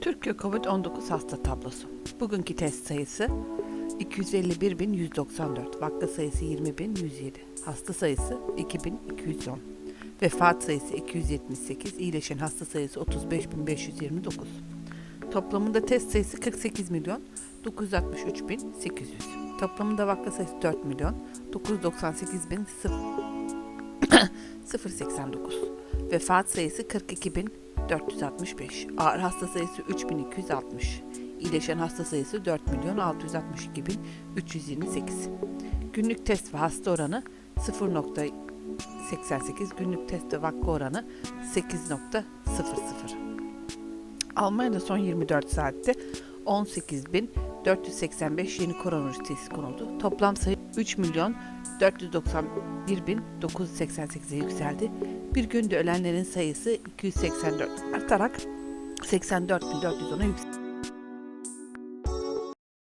Türkiye COVID-19 hasta tablosu. Bugünkü test sayısı 251.194, vaka sayısı 20.107, hasta sayısı 2.210, vefat sayısı 278, iyileşen hasta sayısı 35.529. Toplamında test sayısı 48 milyon 963 bin 800. Toplamında vaka sayısı 4 milyon 998 bin 089. Vefat sayısı 42 bin 465. Ağır hasta sayısı 3260. İyileşen hasta sayısı 4 milyon 662 bin 328. Günlük test ve hasta oranı 0.88. Günlük test ve vaka oranı 8.00. Almanya'da son 24 saatte 18.485 yeni koronavirüs teşhisi konuldu. Toplam sayı 3 milyon 491 bin 988'e yükseldi. Bir günde ölenlerin sayısı 284 artarak 84.410'a yükseldi.